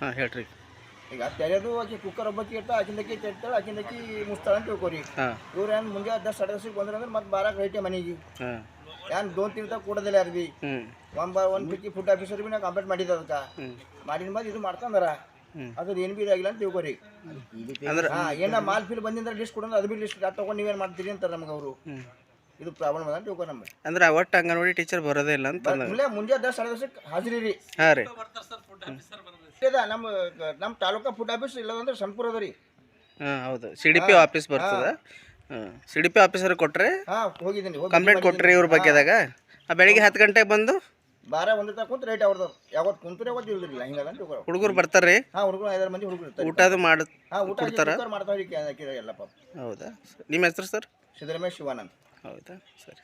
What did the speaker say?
ಹಾಂ ಹೇಳ್ರಿ. ಈಗ ತೆರೆದು ಆಕೆ ಕುಕ್ಕರ್ ಒಬ್ಬಕ್ಕಿ ಇರ್ತಾ ಆಕಿಂದಕ್ಕಿ ತೆರ್ತಾಳೆ ಆಕಿಂದಕ್ಕಿ ಮುಸ್ತಾಳ ಅಂತ ತಿಳ್ಕೊರಿ. ಹಾಂ. ಇವ್ರು ಏನು ಮುಂಜಾನೆ ದಸ್ ಸಾಡೆ ದಸ್ಸಿಗೆ ಬಂದ್ರೆ ಅಂದ್ರೆ ಮತ್ತೆ ಬಾರಾಕ್ ರೈಟೆ ಮನೆಗೆ. ಹಾಂ. ಏನು ದೋನ್ ತಿಂತ ಕೊಡೋದಿಲ್ಲ ಯಾರು ಬಿ ಹ್ಞೂ ಒಂಬ ಒಂದು ಪಿಕ್ಕಿ ಫುಡ್ ಆಫೀಸರ್ ಬಿ ನಾ ಕಂಪ್ಲೇಂಟ್ ಮಾಡಿದ್ದೆ ಅದಕ್ಕೆ. ಮಾಡಿದ ಮೇಲೆ ಇದು ಮಾಡ್ತಂದಾರ. ಅದ್ರ ಏನು ಬಿ ಆಗಿಲ್ಲ ಅಂತ ತಿಳ್ಕೊರಿ. ಅಂದ್ರೆ ಹಾಂ ಏನ ಮಾಲ್ ಫಿಲ್ ಬಂದಿಂದ್ರೆ ಲಿಸ್ಟ್ ಕೊಡೋದು ಅದು ಬಿ ಲಿಸ್ಟ್ ತಗೊಂಡು ನೀವೇನು ಮಾಡ್ತೀರಿ ಅಂತಾರೆ ನಮ್ಗೆ ಅವರು. ಇದು ಪ್ರಾಬ್ಲಮ್ ಅದ ಅಂತ ತಿಳ್ಕೊ ನಮ್ಗೆ. ಅಂದ್ರೆ ಒಟ್ಟು ಅಂಗನವಾಡಿ ಟೀಚರ್ ಬರೋದೇ ಇಲ್ಲ ಅಂತ ಮುಂಜಾನೆ ದಸ್ ಸಾಡೆ ದಸ್ಸಕ್ಕೆ ಹಾಜರಿ ರೀ. ಹಾಂ ರೀ ಇದೆ ನಮ್ಮ ನಮ್ಮ ತಾಲೂಕಾ ಫುಡ್ ಆಫೀಸ್ ಇಲ್ಲದಂದ್ರೆ ಸಂಪೂರ್ ಅದ ರೀ ಹಾಂ ಹೌದು. ಸಿ ಡಿ ಪಿ ಆಫೀಸ್ ಬರ್ತದೆ. ಹಾಂ. ಸಿ ಡಿ ಪಿ ಆಫೀಸರ್ ಕೊಟ್ಟರೆ ಹಾಂ ಹೋಗಿದ್ದೀನಿ ಹೋಗಿ ಕಂಪ್ಲೇಂಟ್ ಕೊಟ್ರಿ ಇವ್ರ ಬಗ್ಗೆದಾಗ? ಆ ಬೆಳಿಗ್ಗೆ ಹತ್ತು ಗಂಟೆಗೆ ಬಂದು? ಬಾರ ಒಂದು ತಕ ಕುಂತ ರೇಟ್ ಅವ್ರದ್ದು ಯಾವತ್ತು ಕುಂತರೆ ಯಾವತ್ತು ಇಲ್ದಿಲ್ಲ ಹಿಂಗದ ಅಂತ ತಿಳ್ಕೊ ಹುಡುಗರು ಬರ್ತಾರೆ ಹಾಂ ಹುಡುಗರು ಐದಾರು ಮಂದಿ ಹುಡುಗರು ಊಟ ಅದು ಮಾಡಿ ಹಾಂ ಊಟ ಮಾಡ್ತಾರೆ ಮಾಡ್ತಾರೆ ಎಲ್ಲಪ್ಪ ಹೌದಾ? ನಿಮ್ಮ ಹೆಸರು ಸರ್? ಸಿದ್ದರಾಮಯ್ಯ ಶಿವಾನಂದ್. ಹೌದಾ? ಸರಿ.